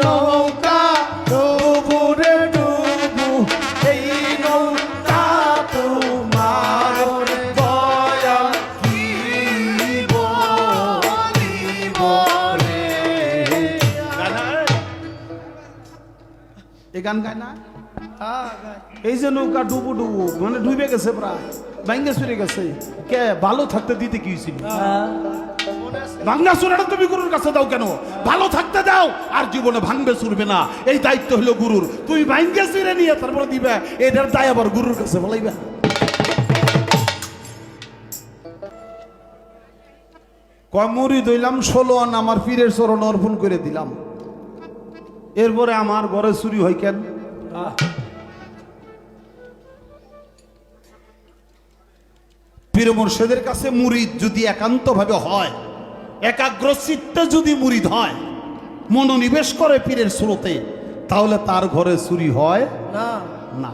নৌকা ডুবু রে ডুবু। এই নৌকা তোমার দয়া কি বলিব এ গান গায় না? এই যে নৌকা ডুবু ডুবু মানে ডুবে গেছে প্রায় ভাঙ্গে চুরে গেছে। কে ভালো থাকতে দিতে কি হয়েছিল? ভাঙ্গা চুরাটা তুমি গুরুর কাছে দাও কেন? ভালো থাকতে দাও, আর জীবনে ভাঙবে চুরবে না। এই দায়িত্ব হলো গুরুর। তুমি ভাঙ্গে চুরে নিয়ে তারপরে দিবে। এটার দায় আবার গুরুর কাছে বলাইবে কমরি দইলাম ষোলো আন, আমার পীরের চরণ অর্পণ করে দিলাম। এরপরে আমার ঘরে চুরি হয় কেন? পীর মুর্শেদের কাছে মুরিদ যদি একান্তভাবে হয় একাগ্র চিত্তে যদি মুরিদ হয় মনোনিবেশ করে পীরের স্রোতে তাহলে তার ঘরে চুরি হয় না। না।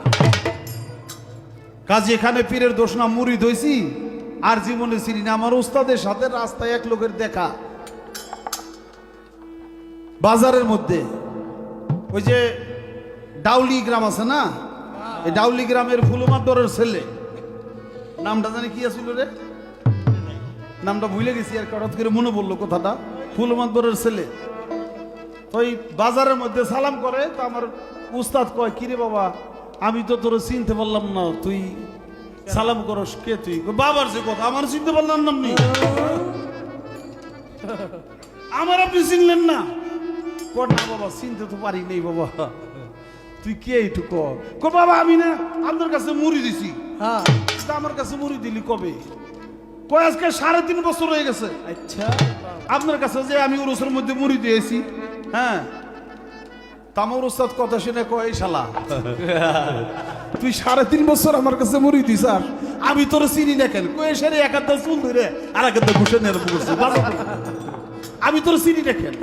কাজে এখানে পীরের দোষ না মুরিদ হয়েছি আর জীবনে চিনি না আমার উস্তাদের সাথে রাস্তায় এক লোকের দেখা। বাজারের মধ্যে ওই যে ডাউলি গ্রাম আছে না? এই ডাউলি গ্রামের ফুলমাদ্দরের ছেলে। নামটা জানি কি আছিল রে? নামটা ভুলে গেছি আর হঠাৎ করে মনে পড়ল কথাটা। ফুলমাদ্দরের ছেলে। তো ওই বাজারের মধ্যে সালাম করে তো আমার উস্তাদ কয় কিরে বাবা আমি তো তোর চিনতে পারলাম না তুই সালাম করস কে তুই? বাবার যে কথা আমার চিনতে পারলাম না আপনি আমার আপনি চিনলেন না। কর না বাবা চিনতে তো পারি নেই বাবা। তুই কে এইটু কর? কো বাবা আমি না আপনার কাছে মুড়ি দিছি। হ্যাঁ। আমার কাছে মুড়ি দিলি কবে? আজকে সাড়ে তিন বছর হয়ে গেছে। আচ্ছা। আপনার কাছে যে আমি উরুসের মধ্যে মুড়ি দিয়েছি হ্যাঁ? তামর উস্তাদ কথা শুনে কয় শালা তুই সাড়ে তিন বছর আমার কাছে মুড়ি দিস আর আমি তোর চিনি না কেন? কয়ে সেরে এক চুল ধরে আর এক ঘুষে নিয়ে করছে আমি তোর চিনি না কেন?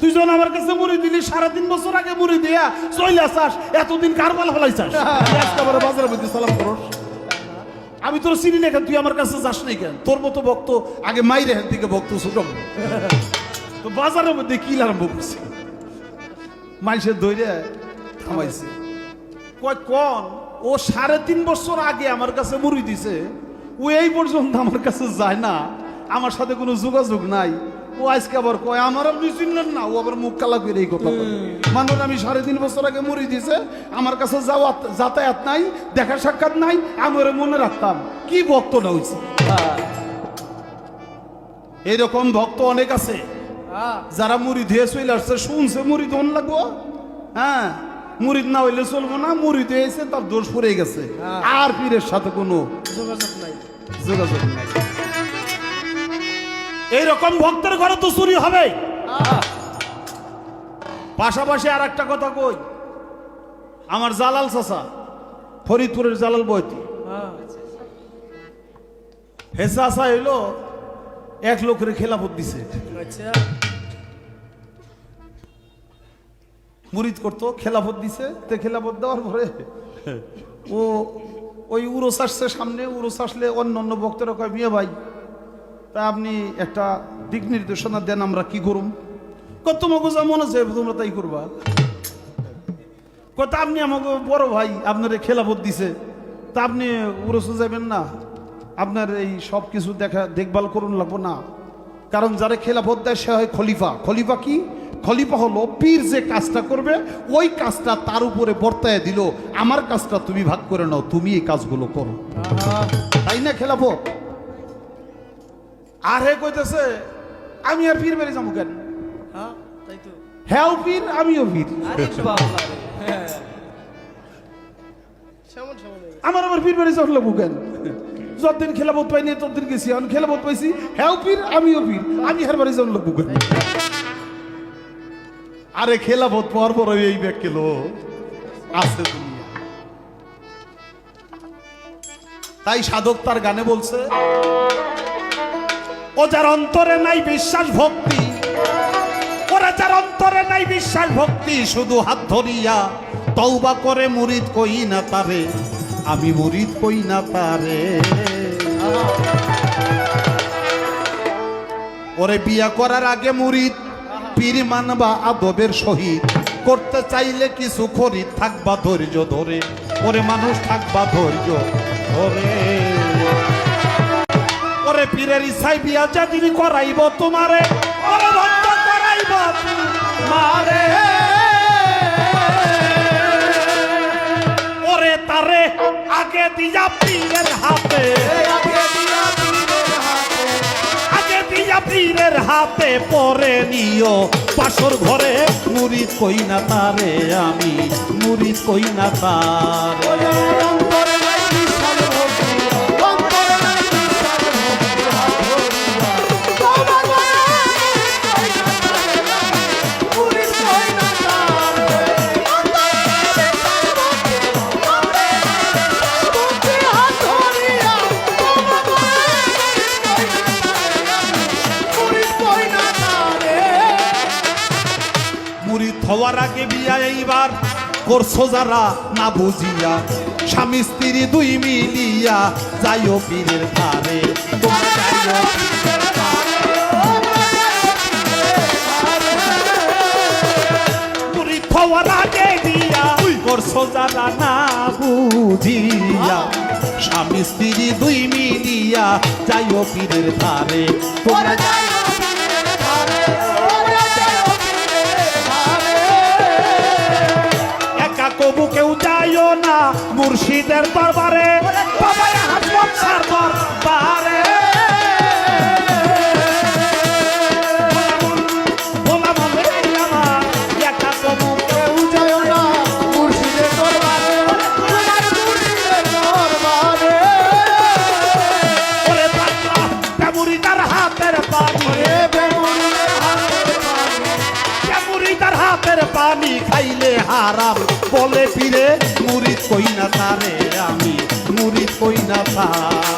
তুই যখন আমার কাছে মুড়ি দিলি সাড়ে তিন বছর আগে মুড়ি দিয়া চলে আসাস এতদিন কারবাল ফলাইছাস। আজকে বাজারের মধ্যে সালাম করস। আমি তোর চিনি না কেন তুই আমার কাছে যাস নাই কেন? তোর মতো ভক্ত আগে মাইরে হ্যান থেকে ভক্ত ছুটম তো বাজারের মধ্যে কি আরম্ভ করছে? মাইসের ধৈর্য থামাইছে। কয় কন ও সাড়ে তিন বছর আগে আমার কাছে মুড়ি দিছে ও এই পর্যন্ত আমার কাছে যায় না আমার সাথে কোনো যোগাযোগ নাই ও আজকে আবার কয় আমার আপনি চিনলেন না ও আবার মুখ কালা করে এই কথা মানুষ আমি সাড়ে তিন বছর আগে মুড়ি দিছে আমার কাছে যাওয়া যাতায়াত নাই দেখা সাক্ষাৎ নাই আমি ওরে মনে রাখতাম কি ভক্ত না হয়েছে এরকম ভক্ত অনেক আছে হ্যাঁ। যারা মুড়ি দিয়ে চলে আসছে শুনছে মুড়ি ধন লাগবো? হ্যাঁ মুড়ি না হইলে চলবো না মুড়ি দিয়েছে তার দোষ পড়ে গেছে। হ্যাঁ। আর পীরের সাথে কোনো যোগাযোগ নাই। যোগাযোগ নাই। এইরকম ভক্তের ঘরে তো চুরি হবে। পাশাপাশি আর একটা কথা কই আমার জালাল চাচা ফরিদপুরের জালাল বইতি হে চাচা হইল এক লোকের খেলাফত দিছে। আচ্ছা। মুরিদ করতো খেলাফত দিছে তে খেলাফত দেওয়ার পরে ও ওই আসছে সামনে উরস আসলে অন্য অন্য ভক্তরা কয় বিয়ে ভাই তা আপনি একটা দিক নির্দেশনা দেন আমরা কি করুম? কত যা মনে আছে তোমরা তাই করবা। কত আপনি আমাকে বড় ভাই আপনার খেলাফত দিছে। তা আপনি উরসে যাবেন না। আপনার এই সব কিছু দেখা দেখভাল করুন লাগবো না। কারণ যারা খেলাফত দেয় সে হয় খলিফা। খলিফা কি? খলিফা হলো পীর যে কাজটা করবে ওই কাজটা তার উপরে বর্তায় দিল। আমার কাজটা তুমি ভাগ করে নাও তুমি এই কাজগুলো করো। তাই না খেলাফত? আর হে কইতেছে আমি আর পীর বেড়ে যাব কেন? হ্যাঁ তাই তো। হ্যাঁ পীর আমিও পীর। হ্যাঁ। গেছে। আমার পীর বেড়ে চড়লে কেন? যতদিন খেলাবোধ পাইনি ততদিন গেছি। আমি খেলাবোধ পাইছি হ্যাঁ পীর আমিও পীর। আমি হার বাড়ি লোক কেন? আরে খেলাবোধ পর পর এই ব্যাগ কেলো আছে দুনিয়া। তাই সাধক তার গানে বলছে ও যার অন্তরে নাই বিশ্বাস ভক্তি, ওরা যার অন্তরে নাই বিশ্বাস ভক্তি, শুধু হাত ধরিয়া তওবা করে মুরিদ কই না তারে, আমি মুরিদ কই না তারে। ওরে বিয়া করার আগে মুরিদ, পীর মানবা আদবের সহিত, করতে চাইলে কিছু খরিদ থাকবা ধৈর্য ধরে, ওরে মানুষ থাকবা ধৈর্য ধরে। ওরে পীরের ইসাই বিয়া যেদিন করাইব তোমারে। করাইব মারে। ওরে তারে আগে দিয়া পীরের হাতে। পীরের হাতে পরে নিও। পাশর ঘরে মুড়ি কই না তারে আমি, মুড়ি কই না তার করছ যারা না বুঝিয়া? স্বামী স্ত্রী দুই মিলিয়া যাইও পীরের ধারে যাইও করছ যারা না বুঝিয়া? স্বামী স্ত্রী দুই মিলিয়া যাইও পীরের ধারে তোমরা একা মুর্শিদের দরবারে। হাসমত পানি খাইলে হারাম। কই না তারে আমি মুড়ি কই না তার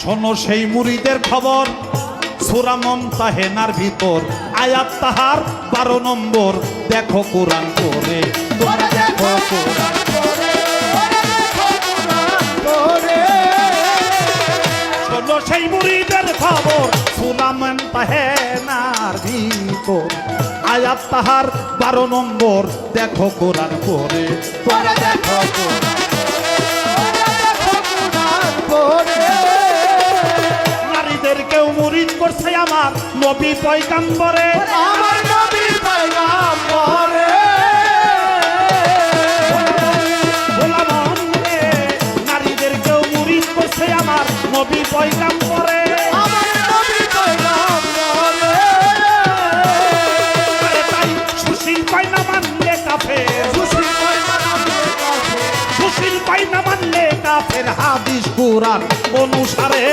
শোনো সেই মুড়িদের খবর। সুরামম তাহেনার ভিতর আয়াত তাহার বারো নম্বর। দেখো কোরআন করে তোমরা দেখো কোরআন শোনো সেই মুড়িদের খবর সুলামন তাহেনার ভিতর। আয়াত তাহার বারো নম্বর দেখো কোরআন করে দেখো কোরআন আমার নবী পয়গাম্বরে। আমার নবী পয়গাম্বরে। করছে আমার নবী পয়গাম্বরে। সুশীল না মানলে কাফের। সুশীল না মানলে কাফের। হাদিস অনুসারে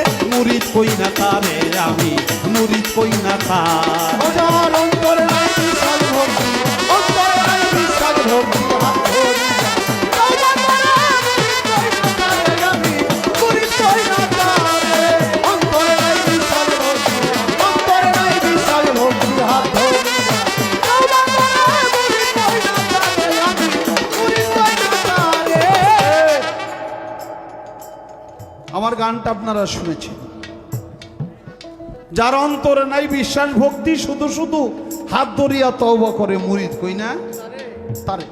মুরিদ কই না তারে আমি মুরিদ কই না তার ওজার অন্তরে নাই বিশাল ভক্তি অন্তরে নাই বিশাল ভক্তি আমার গানটা আপনারা শুনেছেন। যার অন্তরে নাই বিশ্বাস, ভক্তি, শুধু শুধু হাত ধরিয়া তওবা করে, মুরিদ কই না? তারে।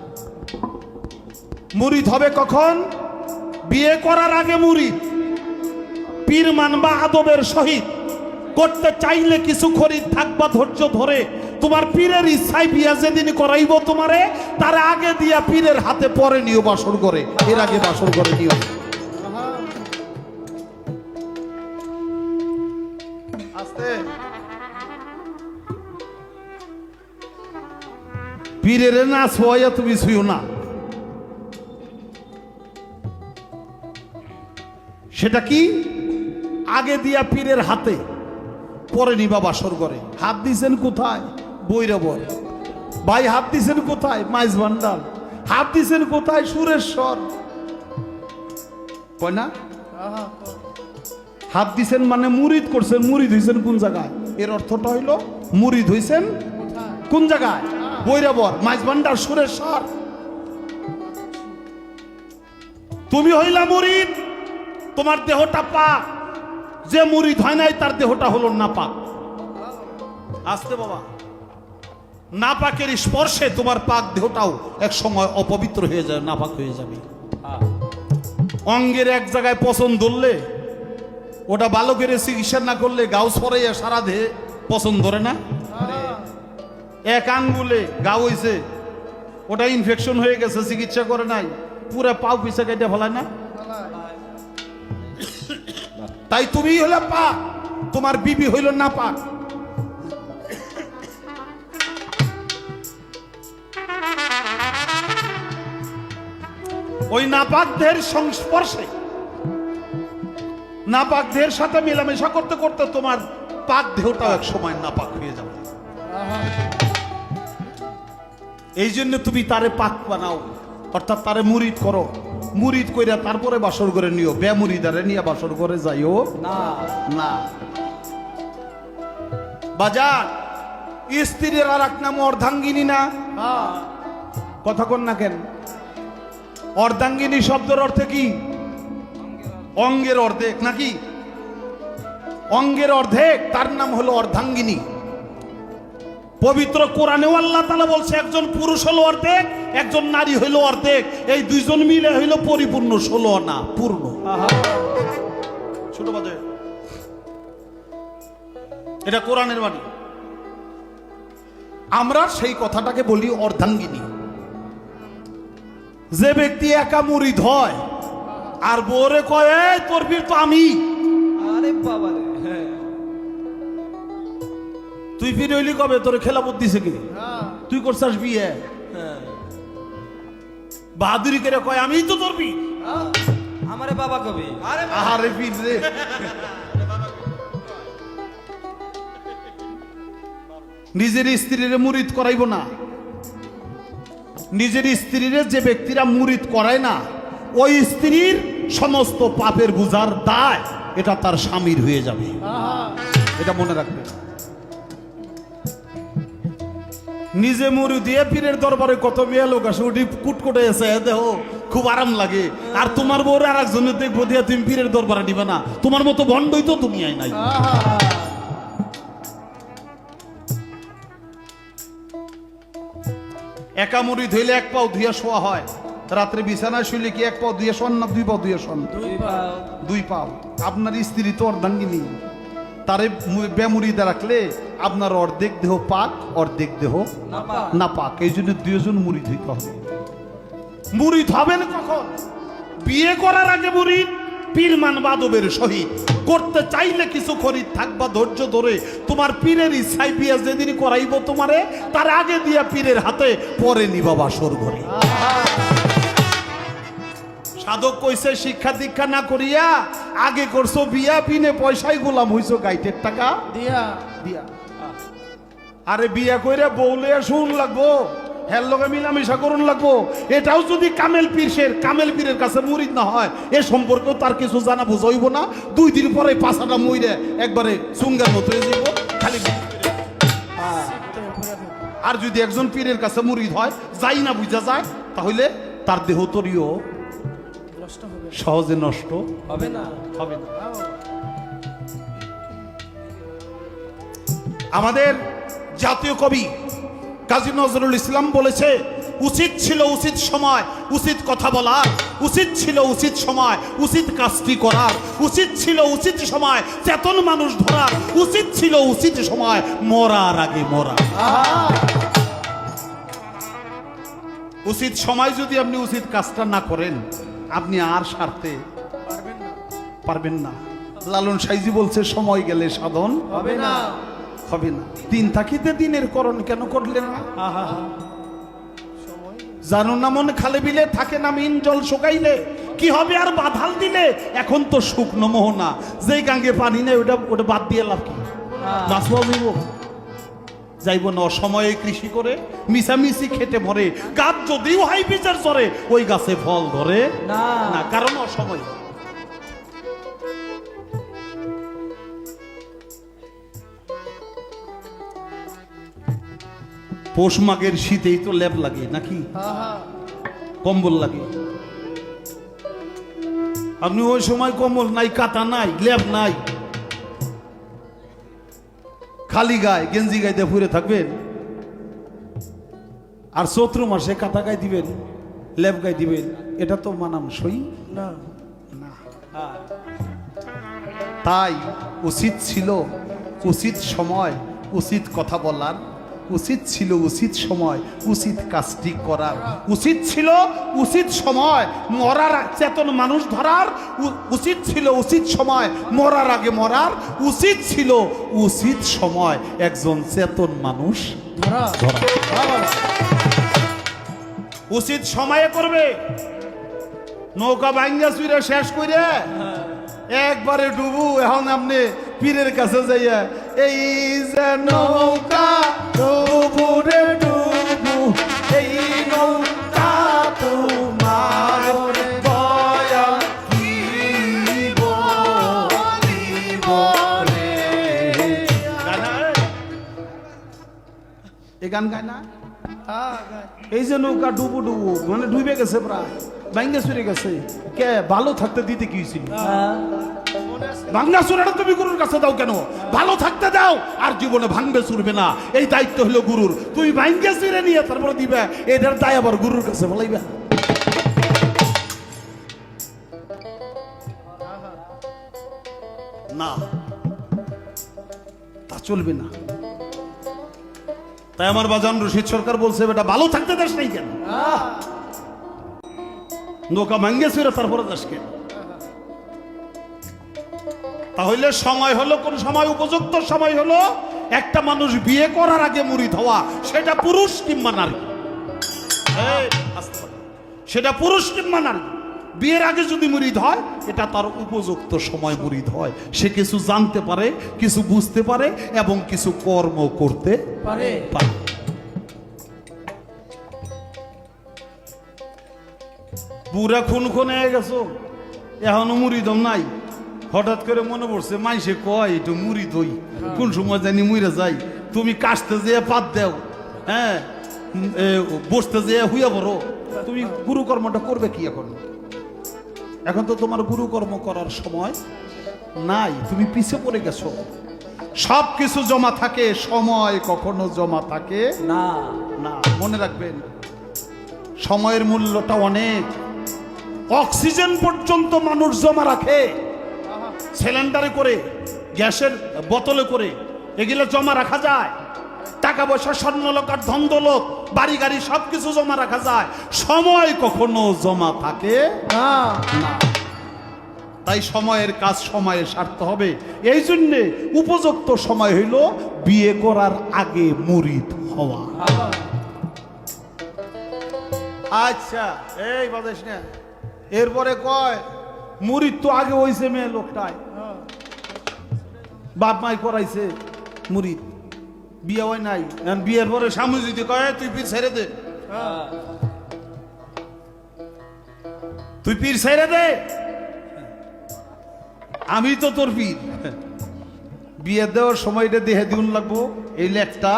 মুরিদ হবে কখন? বিয়ে করার আগে মুরিদ। পীর মানবা আদবের সহিত। করতে চাইলে কিছু খরিদ থাকবা ধৈর্য ধরে। তোমার পীরের ইচ্ছায় বিয়া যেদিন করাইব তোমারে, তার আগে দিয়া পীরের হাতে পরে নিও বাসর করে এর আগে বাসর করে নিও। পীরের না শোয়া তুমি শুইও না। সেটা কি? আগে দিয়া পীরের হাতে, পরে নিবা বাসর করে হাত দিছেন কোথায়? বৈরবর ভাই, হাত দিছেন কোথায়? মাইজ ভান্ডার। হাত দিছেন কোথায়? সুরেশ্বর। কয় না? হাত দিছেন মানে মুরিদ করছেন। মুরিদ হইছেন কোন জায়গায়? এর অর্থটা হইল, মুরিদ হইছেন কোন জায়গায়? বৈরাবর মাঝবান্ডার সুরের সার। তুমি হইলা মুরিদ, তোমার দেহটা পাক। যে মুরিদ হয় নাই, তার দেহটা হলো না পাক আসতে বাবা। না পাকের স্পর্শে তোমার পাক দেহটাও এক সময় অপবিত্র হয়ে যাবে নাপাক হয়ে যাবে। অঙ্গের এক জায়গায় পছন্দ ধরলে, ওটা বালকের চিকিৎসা না করলে গাউস পরাইয়া সারা দেহে পছন্দ ধরে না? এক আঙ্গুলে হইছে। ওটা ইনফেকশন হয়ে গেছে চিকিৎসা করে নাই। পুরা পাও পিছে কেটে ফেলায় না? তাই তুমি হলে পা তোমার বিবি হইল না পাক ওই নাপাক দেহের সংস্পর্শে নাপাক দেহের সাথে মেলামেশা করতে করতে তোমার পাক দেহটাও এক সময় নাপাক হয়ে যাবে। এই জন্য তুমি তারে পাক বানাও অর্থাৎ তারে মুরিদ করো। মুরিদ কইরা তারপরে বাসর করে নিও বেমুরিদারে নিয়ে বাসর করে যাইও না না। বাজার স্ত্রীর আর এক নাম অর্ধাঙ্গিনী না? হ্যাঁ। কথা কন না কেন? অর্ধাঙ্গিনী শব্দের অর্থে কি? অঙ্গের অর্ধেক নাকি? অঙ্গের অর্ধেক তার নাম হলো অর্ধাঙ্গিনী। পবিত্র কোরআনেও আল্লাহ তালা বলছে একজন পুরুষ হলো অর্ধেক একজন নারী হইল অর্ধেক। এই দুইজন মিলে হইল পরিপূর্ণ ষোলো না পূর্ণ। ছোট বাজে এটা কোরআনের বাণী। আমরা সেই কথাটাকে বলি অর্ধাঙ্গিনী। যে ব্যক্তি একা মুরিদ হয় আর বোরে কয় "এই, তোর বীর তো আমি। আরে বাবা তুই ফিরে হইলি কবে? তোর খেলা দিছে কি? হ্যাঁ। তুই করছাস বিয়ে? হ্যাঁ। বাহাদুরি করে কয় আমিই তো তোর বীর আমারে বাবা কবি। আরে আহারে রে। নিজের স্ত্রীরে মুরিদ করাইব না। নিজের স্ত্রীরে যে ব্যক্তিরা মুরিদ করায় না ওই স্ত্রীর সমস্ত পাপের বুঝার দায় এটা তার স্বামীর হয়ে যাবে। এটা মনে রাখবে। নিজে মুড়ি দিয়ে পীরের দরবারে কত মেয়ে লোক আসে উঠি কুটকুটে এসে দেহ খুব আরাম লাগে। আর তোমার বউরে আর একজনের দেখব দিয়ে তুমি পীরের দরবারে নিবে না। তোমার মতো ভণ্ডই তো তুমি আই নাই। একা মুড়ি ধুইলে এক পাও ধুয়ে শোয়া হয়। রাত্রে বিছানায় শুইলে কি এক পাও ধুয়ে শোন না দুই পাও ধুয়ে শোন দুই পাও। আপনার স্ত্রী তো অর্ধাঙ্গিনী। তারে বেমুড়িতে রাখলে আপনার অর্ধেক দেহ পাক অর্ধেক দেহ না পাক এই জন্য দুইজন মুড়ি ধুইতে হবে। মুড়ি হবেন কখন? বিয়ে করার আগে মুড়ি পীরমান বাদবের সহিত। করতে চাইলে কিছু খরিদ থাকবা ধৈর্য ধরে। তোমার পীরের ইচ্ছাই বিয়ে যেদিন করাইব তোমারে তার আগে দিয়া পীরের হাতে পরে নিবা বাসর ঘরে। সাধক কইছে শিক্ষা দীক্ষা না করিয়া আগে করছ বিয়া পিনে পয়সাই গোলাম হইছো গাইটের টাকা। দিয়া। দিয়া। আরে বিয়া কইরে বউলে শুন লাগবো। হের লগে মিলামিশা করুন লাগবো। এটাও যদি কামেল পীরের কামেল পীরের কাছে মুরিদ না হয়, এ সম্পর্কেও তার কিছু জানা বুঝাইব না। দুই দিন পরে পাশাটা মইরে একবারে চুঙ্গার মতো হয়ে যাইব। খালি আর যদি একজন পীরের কাছে মুরিদ হয়, যাই না বুঝা যায়, তাহলে তার দেহ তরিও সহজে নষ্ট হবে না। হবে না। আমাদের জাতীয় কবি কাজী নজরুল ইসলাম বলেছে, উচিত ছিল উচিত সময়, উচিত কথা বলার। উচিত ছিল উচিত সময়, উচিত কাজটি করার। উচিত ছিল উচিত সময়, চেতন মানুষ ধরার। উচিত ছিল উচিত সময়, মরার আগে মরা। উচিত সময় যদি আপনি উচিত কাজটা না করেন, আপনি আর সারতে পারবেন না। পারবেন না। লালন সাইজি বলছে, সময় গেলে সাধন হবে না। হবে না। দিন থাকিতে দিনের করণ কেন করলেন না? জানো না মনে খালে বিলে থাকে না মিন জল শুকাইলে। কি হবে আর বাধাল দিলে? এখন তো শুকনো মোহনা। যেই গাঙ্গে পানি নেই ওটা ওটা বাদ দিয়ে লাভ কি? যাইব যাইব না অসময়ে কৃষি করে মিশামিশি খেটে মরে। গাছ যদিও হাই বিচার চরে ওই গাছে ফল ধরে। না কারণ অসময়। পৌষ মাঘের শীতেই তো লেপ লাগে নাকি? কম্বল লাগে। আপনি ওই সময় কম্বল নাই কাতা নাই লেপ নাই। খালি গায়ে গেঞ্জি গাইতে ফুরে থাকবেন। আর চৈত্র মাসে কাতা গায়ে দিবেন লেপ গায়ে দিবেন এটা তো মানানসই না? তাই উচিত ছিল উচিত সময় উচিত কথা বলার। উচিত ছিল উচিত সময়, উচিত কাজটি করার। উচিত ছিল উচিত সময় মরার চেতন মানুষ ধরার উচিত ছিল উচিত সময় মরার আগে মরার, উচিত ছিল উচিত সময় একজন চেতন মানুষ উচিত সময়ে করবে। নৌকা ভাঙ্গা চুইরে শেষ করে একবারে ডুবু, এখন আপনি পীরের কাছে যাইয়া এই যে নৌকা ডুবু রে ডুবু এই নৌকা তোমার দয়াল কি বলিব রে। গায় না? এ গান গায় না? এই যে নৌকা ডুবু ডুবু মানে ডুবে গেছে প্রায় ভাঙ্গা চুরে গেছে। কে ভালো থাকতে দিতে কি হয়েছিল? ভাঙ্গা চুরাটা তুমি গুরুর কাছে দাও কেন? ভালো থাকতে দাও আর জীবনে ভাঙ্গে চুরবে না। এই দায়িত্ব হলো গুরুর। তুমি ভাঙ্গে চুরে নিয়ে তারপরে দিবে। এটার দায় আবার গুরুর কাছে বলাইবে। না তা চলবে না। তাই আমার বাজান রশিদ সরকার বলছে বেটা ভালো থাকতে দেশ নাই কেন? নৌকা ভাঙ্গে ছিল তারপরে দেশ কেন? তাহলে সময় হলো কোন সময় উপযুক্ত সময় হলো একটা মানুষ বিয়ে করার আগে মুড়ি হওয়া সেটা পুরুষ কিংবা নারী। সেটা পুরুষ কিংবা নারী। বিয়ের আগে যদি মুরিদ হয় এটা তার উপযুক্ত সময় মুরিদ হয়। সে কিছু জানতে পারে কিছু বুঝতে পারে এবং কিছু কর্ম করতে পারে। বুড়া খুন খুন হয়ে গেছো। এখনও মুড়ি দম নাই। হঠাৎ করে মনে পড়ছে মাইসে কয় একটু মুড়ি দই। কোন সময় জানি মুড়ে যাই তুমি কাশতে যেয়ে পাত দেও। হ্যাঁ? বসতে যেয়ে হুইয়া বড় তুমি গুরুকর্মটা করবে কি এখন? এখন তো তোমার গুরুকর্ম করার সময় নাই। তুমি পিছে পড়ে গেছো। সব কিছু জমা থাকে, সময় কখনো জমা থাকে না। না, মনে রাখবেন, সময়ের মূল্যটা অনেক। অক্সিজেন পর্যন্ত মানুষ জমা রাখে। সিলিন্ডারে করে, গ্যাসের বোতলে করে, এগুলো জমা রাখা যায়। টাকা পয়সা স্বর্ণলকার ধন্দলত বাড়ি গাড়ি সব কিছু জমা রাখা যায়। সময় কখনো জমা থাকে তাই সময়ের কাজ সময়ে সারতে হবে। এই জন্যে উপযুক্ত সময় হইল বিয়ে করার আগে মুরিদ হওয়া। আচ্ছা এই বাদেশ এরপরে কয়? মুরিদ তো আগে হইছে মেয়ে লোকটায়। বাপ মাই করাইছে মুরিদ। বিয়ে হয় নাই। বিয়ের পরে স্বামী যদি কয় তুই পীর ছেড়ে দে। তুই পীর ছেড়ে দে। আমি তো তোর পীর। বিয়ে দেওয়ার সময়টা দেহে দিউন লাগবো। এই লেখটা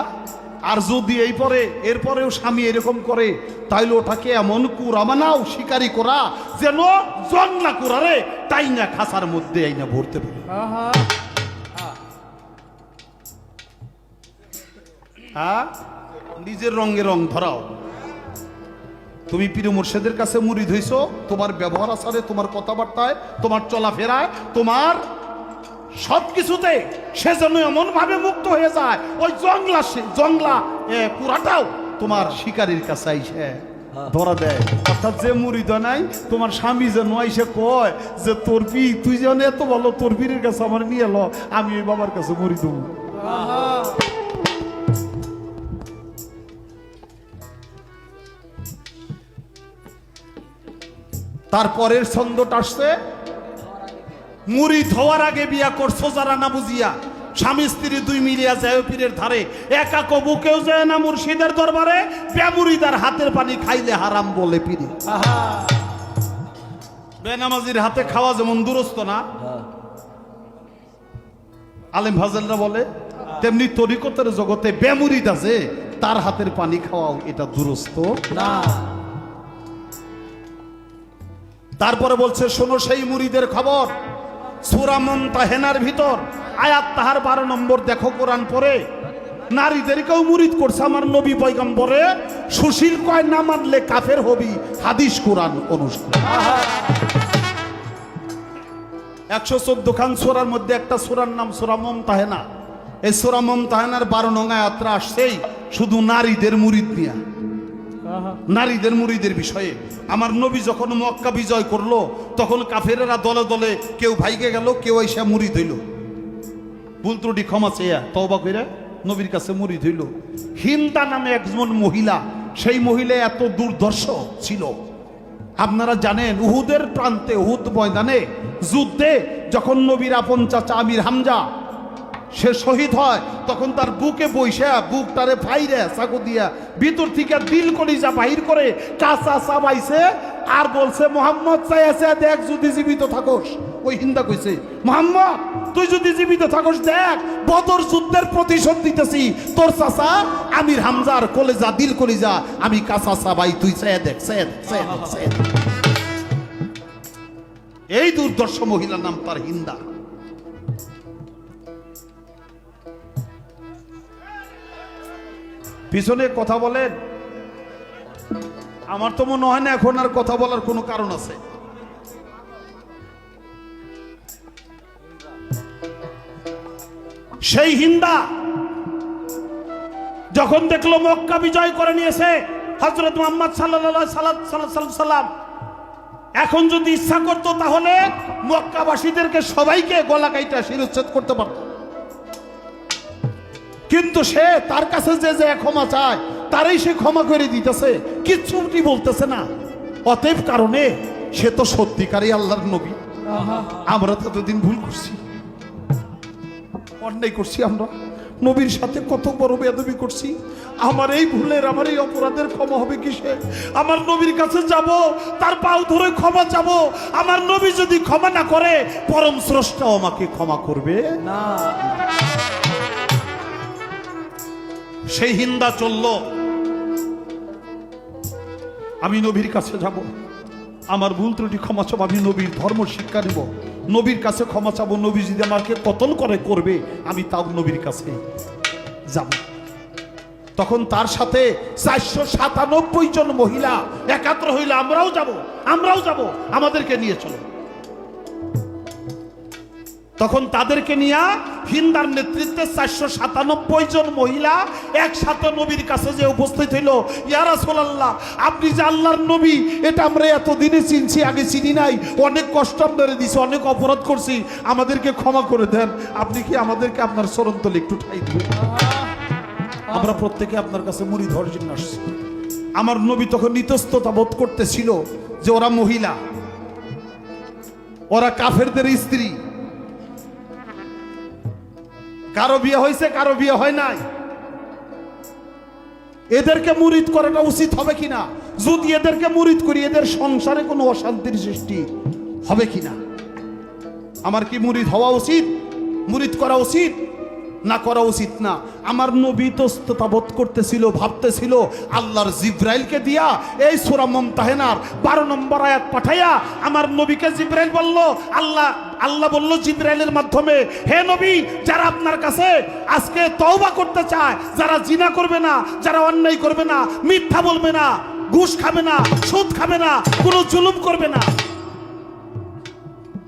আর যদি এই পরে এরপরেও স্বামী এরকম করে তাইলে ওটাকে এমন কুরা মানাও শিকারি করা যেন জংলা কুরা রে তাই না খাসার মধ্যে এই না ভরতে পারে। হ্যাঁ নিজের রঙে রং ধরাও। তুমি পীর মুর্শেদের কাছে মুড়ি ধইছো তোমার ব্যবহার আচারে তোমার কথাবার্তায় তোমার চলাফেরায় তোমার সব কিছুতে সে যেন এমন ভাবে মুক্ত হয়ে যায়। ওই জংলা সে- জংলা পুরাটাও তোমার শিকারীর কাছে আইসে। ধরা দেয়। অর্থাৎ যে মুড়ি দেয় নাই তোমার স্বামী যেন আইসে কয় যে তোর পি তুই যেন এত ভালো তোর পীরের কাছে আমার নিয়ে এলো আমি ওই বাবার কাছে মুড়ি দেবো। তারপরের ছন্দটা আসছে। মুড়ি ধোয়ার আগে বিয়া করছ যারা না বুঝিয়া? স্বামী স্ত্রী দুই মিলিয়া যায় পীরের ধারে। একা কবুকেও যায় না মুর্শিদের দরবারে? বেমুরিদার হাতের পানি খাইলে হারাম বলে পীরে। বেনামাজির হাতে খাওয়া যেমন দুরস্ত না? আলেম ফাজেলরা বলে তেমনি তরিকতের জগতে বেমুরিদ আছে তার হাতের পানি খাওয়াও এটা দুরস্ত না। তারপরে বলছে শোনো সেই মুড়িদের খবর। সুরামন তাহেনার ভিতর আয়াত তাহার বারো নম্বর দেখো কোরআন পরে নারীদেরকেও মুরিদ করছে আমার নবী পয়গম্বরে। সুশীল কয়, না মানলে কাফের হবি। হাদিস কোরআন অনুষ্ঠান একশো চোদ্দ খান সোরার মধ্যে একটা সোরার নাম সোরামম তাহেনা এই সোরামম তাহেনার বারো নঙ্গা যাত্রা আসছেই শুধু নারীদের মুরিদ নিয়া। নারীদের মুড়িদের বিষয়ে। আমার নবী যখন মক্কা বিজয় করল, তখন কাফেরেরা দলে দলে কেউ ভাইকে গেল, কেউ এসে মুড়ি ধইল। ভুল ত্রুটি, ক্ষমা চেয়া তওবা কইরা নবীর কাছে মুড়ি ধইল। হিন্দা নামে একজন মহিলা, সেই মহিলা এত দুর্দর্শ ছিল। আপনারা জানেন, উহুদের প্রান্তে, উহুদ ময়দানে যুদ্ধে যখন নবীর আপন চাচা আমির হামজা সে শহীদ হয়, তখন তার বুকে বইসা বুকটারে ফাইরে চাকু দিয়া, ভিতর থেকে দিল কলিজা বাহির করে কাঁচা চাবাইছে আর বলছে, মোহাম্মদ চাইছে দেখ যদি জীবিত থাকোস। ওই হিন্দা কইছে, মোহাম্মদ, তুই যদি জীবিত থাকোস, দেখ, বদর যুদ্ধের প্রতিশোধ দিতেছি। তোর চাচা আমির হামজার কলেজা, দিল কলিজা, আমি কাঁচা চাবাই তুই চাই চাই চাই, দেখ চাই, দেখ। এই দুর্দর্শ মহিলার নাম তার হিন্দা। পিছনে কথা বলেন। আমার তো মনে হয় না এখন আর কথা বলার কোনো কারণ আছে। সেই হিন্দা যখন দেখল মক্কা বিজয় করে নিয়েছে হজরত মোহাম্মদ সাল্লাহ সাল্লাম, এখন যদি ইচ্ছা করতো তাহলে মক্কাবাসীদেরকে সবাইকে গলা কাইটা শিরোচ্ছেদ করতে পারত। কিন্তু সে তার কাছে যে যে ক্ষমা চায় তারই সে ক্ষমা করে দিতেছে। কিচ্ছুটি বলতেছে না। অতএব কারণে সে তো সত্যিকারই আল্লাহর নবী। আমরা তো এতদিন ভুল করছি। অন্যায় করছি আমরা। নবীর সাথে কত বড় বেদবি করছি। আমার এই ভুলের আমার এই অপরাধের ক্ষমা হবে কিসে? আমার নবীর কাছে যাব তার পাও ধরে ক্ষমা যাব আমার নবী যদি ক্ষমা না করে পরম স্রষ্টাও আমাকে ক্ষমা করবে। না। সেই হিন্দা চলল। আমি নবীর কাছে যাব। আমার ভুল ত্রুটি ক্ষমা চাবো, আমি নবীর ধর্ম শিক্ষা নিব নবীর কাছে ক্ষমা চাবো, নবী যদি আমাকে কতল করে, করবে, আমি তাও নবীর কাছে যাব। তখন তার সাথে চারশো সাতানব্বই জন মহিলা একাত্র হইলে আমরাও যাব আমরাও যাব, আমাদেরকে নিয়ে চলো। তখন তাদেরকে নিয়ে হিন্দার নেতৃত্বে চারশো সাতানব্বই জন মহিলা একসাথে নবীর কাছে যে উপস্থিত হইল ইয়ারা সোলাল্লাহ আপনি যে আল্লাহর নবী এটা আমরা এতদিনে চিনছি আগে চিনি নাই। অনেক কষ্ট আপনারা দিছি অনেক অপরাধ করছি। আমাদেরকে ক্ষমা করে দেন। আপনি কি আমাদেরকে আপনার চরণতলে একটু ঠাই দিবেন? আমরা প্রত্যেকে আপনার কাছে মুড়ি ধর জন্য আসছি। আমার নবী তখন নিতস্ততা বোধ করতেছিল যে ওরা মহিলা ওরা কাফেরদের স্ত্রী। কারও বিয়ে হয়েছে, কারও বিয়ে হয় নাই। এদেরকে মুরিদ করাটা উচিত হবে কিনা? যদি এদেরকে মুরিদ করি, এদের সংসারে কোনো অশান্তির সৃষ্টি হবে কিনা? আমার কি মুরিদ হওয়া উচিত? মুরিদ করা উচিত? না, করা উচিত না। আমার নবী তস্ততা বোধ করতেছিল, ভাবতেছিল, আল্লাহর জিব্রাইলকে দিয়া এই সুরা মমতাহেনার বারো নম্বর আয়াত পাঠাইয়া আমার নবীকে জিব্রাইল বলল, আল্লাহ আল্লাহ বলল জিব্রাইলের মাধ্যমে, হে নবী, যারা আপনার কাছে আজকে তওবা করতে চায়, যারা জিনা করবে না, যারা অন্যায় করবে না, মিথ্যা বলবে না, ঘুষ খাবে না, সুদ খাবে না, কোনো জুলুম করবে না,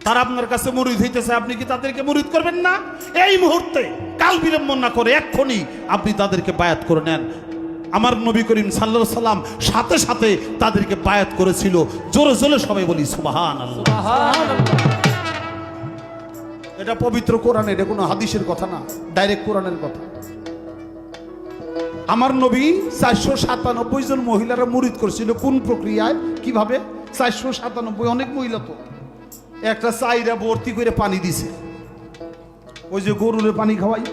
তারা আপনার কাছে মুরিদ হইতেছে আপনি কি তাদেরকে মুরিদ করবেন না? এই মুহূর্তে কাল বিলম্ব না করে এক্ষুনি আপনি তাদেরকে বায়াত করে নেন। আমার নবী করিম সাল্লাহ সাল্লাম সাথে সাথে তাদেরকে বায়াত করেছিল। জোরে জোরে সবাই বলি সুবাহান আল্লাহ এটা পবিত্র কোরআন, এটা কোনো হাদিসের কথা না ডাইরেক্ট কোরআনের কথা। আমার নবী চারশো সাতানব্বই জন মহিলারা মুরিদ করছিল। কোন প্রক্রিয়ায়? কীভাবে? চারশো সাতানব্বই অনেক মহিলা তো। একটা চাইরা ভর্তি করে পানি দিছে। ওই যে গরুরে পানি খাওয়াই।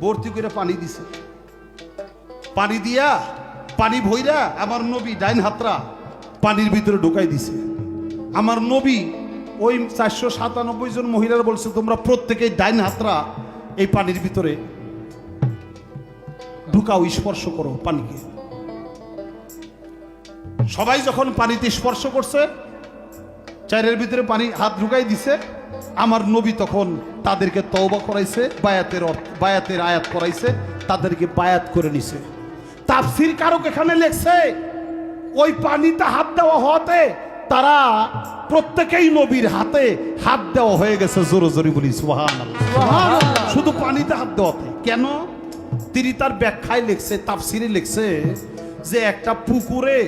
ভর্তি করে পানি দিছে। পানি দিয়া পানি ভইরা আমার নবী ডাইন হাতরা পানির ভিতরে ঢুকাই দিছে। আমার নবী ওই চারশো সাতানব্বই জন মহিলারা বলছে, তোমরা প্রত্যেকেই ডাইন হাতরা এই পানির ভিতরে ঢুকাও, স্পর্শ করো পানিকে। সবাই যখন পানিতে স্পর্শ করছে চারের ভিতরে পানি হাত ঢুকাই দিছে, আমার নবী তখন তাদেরকে তওবা করাইছে, বায়াতের বায়াতের আয়াত করাইছে তাদেরকে বায়াত করে নিছে। তাফসির কারক এখানে লেখছে, ওই পানিতে হাত দেওয়া হওয়াতে তারা প্রত্যেকেই নবীর হাতে হাত দেওয়া হয়ে গেছে জোরে জোরে বলি সুবহান শুধু পানিতে হাত দেওয়াতে কেন? তিনি তার ব্যাখ্যায় লিখছে তাফসিরে লিখছে যে একটা পুকুরে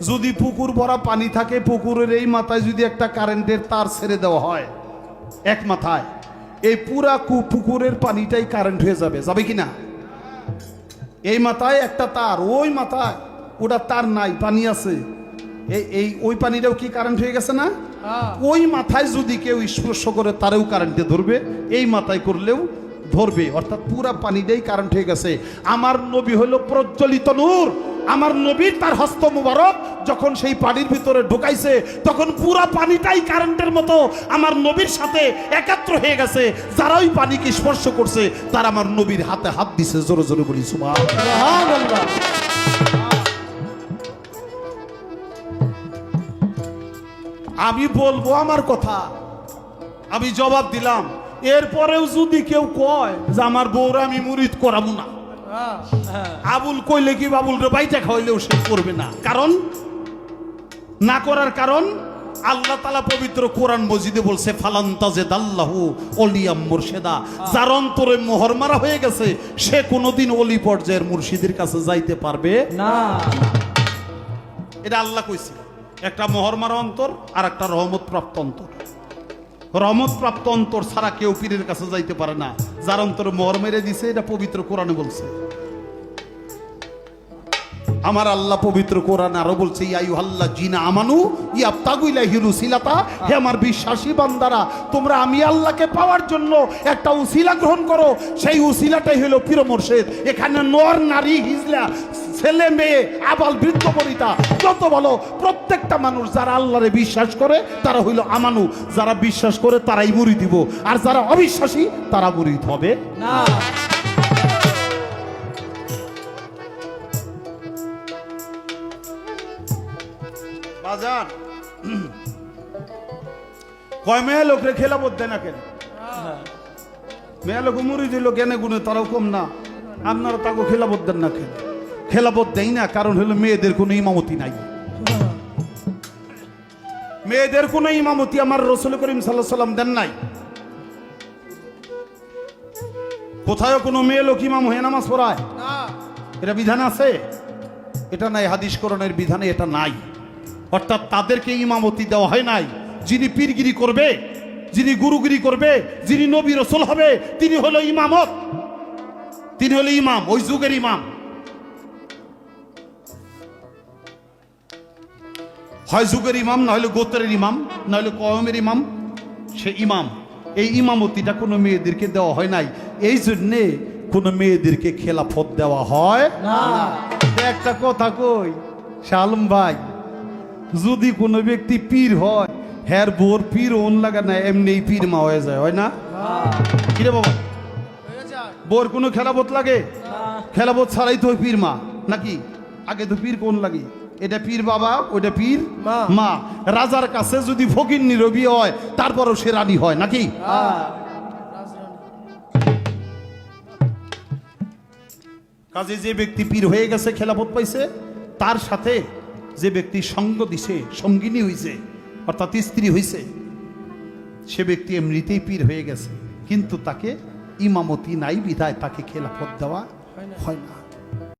যদি পুকুর ভরা পানি থাকে পুকুরের এই মাথায় যদি একটা কারেন্টের তার ছেড়ে দেওয়া হয় এক মাথায় এই পুরা কু- পুকুরের পানিটাই কারেন্ট হয়ে যাবে যাবে কি না? এই মাথায় একটা তার ওই মাথায় ওটা তার নাই পানি আছে। এই ওই পানিটাও কি কারেন্ট হয়ে গেছে না? ওই মাথায় যদি কেউ স্পর্শ করে তারেও কারেন্টে ধরবে। এই মাথায় করলেও ধরবে। অর্থাৎ পুরা পানিটাই কারেন্ট হয়ে গেছে। আমার নবী হলো প্রজ্বলিত নূর। আমার নবীর তার হস্ত মুবারক যখন সেই পানির ভিতরে ঢুকাইছে তখন পুরা পানিটাই কারেন্টের মতো আমার নবীর সাথে একাত্র হয়ে গেছে। যারা ওই পানিকে স্পর্শ করছে তারা আমার নবীর হাতে হাত দিছে। জোরে জোরে বলি সুবহান আমি বলব আমার কথা। আমি জবাব দিলাম। এরপরেও যদি কেউ কয় যে আমার বউরা আমি মুরিদ করাবো না আবুল কইলে কি বাবুল রে বাইটা খাওয়াইলেও সে করবে না? কারণ? না করার কারণ? আল্লাহ তালা পবিত্র কোরআন মজিদে বলছে ফালান্তাজে দাল্লাহু অলিয়াম মুর্শেদা। যার অন্তরে মোহর মারা হয়ে গেছে সে কোনোদিন অলি পর্যায়ের মুর্শিদের কাছে যাইতে পারবে না। এটা আল্লাহ কইছে। একটা মোহর মারা অন্তর আর একটা রহমতপ্রাপ্ত অন্তর। রহমত প্রাপ্ত অন্তর ছাড়া কেউ পীরের কাছে যাইতে পারে না। যার অন্তর মোহর মেরে দিছে, এটা পবিত্র কোরআনে বলছে। আমার আল্লাহ পবিত্র কোরআন আরও বলছে ইয়াই আল্লাহ জিনা আমানু ইয়াবতাগুইলা হিলু সিলাতা হে আমার বিশ্বাসী বান্দারা তোমরা আমি আল্লাহকে পাওয়ার জন্য একটা উসিলা গ্রহণ করো। সেই উসিলাটাই হলো পীর মোর্শেদ। এখানে নর নারী হিজলা ছেলে মেয়ে আবাল বৃদ্ধ বনিতা যত বলো প্রত্যেকটা মানুষ যারা আল্লাহরে বিশ্বাস করে তারা হইল আমানু। যারা বিশ্বাস করে তারাই মুড়ি দিব। আর যারা অবিশ্বাসী তারা মুড়িদ হবে। না। বাজার কয় মেয়ে লোকরে খেলাবত দেয় না কেন? মেয়ে লোক মুড়ি দিল জ্ঞানে গুণে তারাও কম না। আপনারা তাকে খেলাবত দেন না কেন? খেলাবত দেয় না কারণ হলো মেয়েদের কোনো ইমামতি নাই। মেয়েদের কোনো ইমামতি আমার রসুল করিম সাল্লাহ সাল্লাম দেন নাই। কোথায় কোনো মেয়ে লোক ইমাম হয়ে নামাজ পড়ায়? এটা বিধান আছে? এটা নাই হাদিস করণের বিধানে এটা নাই। অর্থাৎ তাদেরকে ইমামতি দেওয়া হয় নাই। যিনি পীরগিরি করবে যিনি গুরুগিরি করবে যিনি নবী রসুল হবে তিনি হলো ইমামত। তিনি হলো ইমাম ওই যুগের ইমাম। হয় যুগের ইমাম না হলে গোত্রের ইমাম না হলে কয়মের ইমাম সে ইমাম। এই ইমামতিটা কোনো মেয়েদেরকে দেওয়া হয় নাই। এই জন্যে কোনো মেয়েদেরকে খেলাফত দেওয়া হয় না। একটা কথা কই শালম ভাই যদি কোনো ব্যক্তি পীর হয় হ্যার বোর পীর ওন লাগা না এমনি পীর মা হয়ে যায় হয় না? কিরে বাবা? বোর কোনো খেলাবত লাগে? খেলাবত ছাড়াই তো পীর মা নাকি? আগে তো পীর কোন লাগে? এটা পীর বাবা ওইটা পীর মা। রাজার কাছে যদি ফকির নিরবি হয় তারপরও সে রানী হয় নাকি? কাজে যে ব্যক্তি পীর হয়ে গেছে খেলাফত পাইছে তার সাথে যে ব্যক্তি সঙ্গ দিছে সঙ্গিনী হয়েছে অর্থাৎ স্ত্রী হইছে সে ব্যক্তি এমনিতেই পীর হয়ে গেছে কিন্তু তাকে ইমামতি নাই বিধায় তাকে খেলাফত দেওয়া হয় না।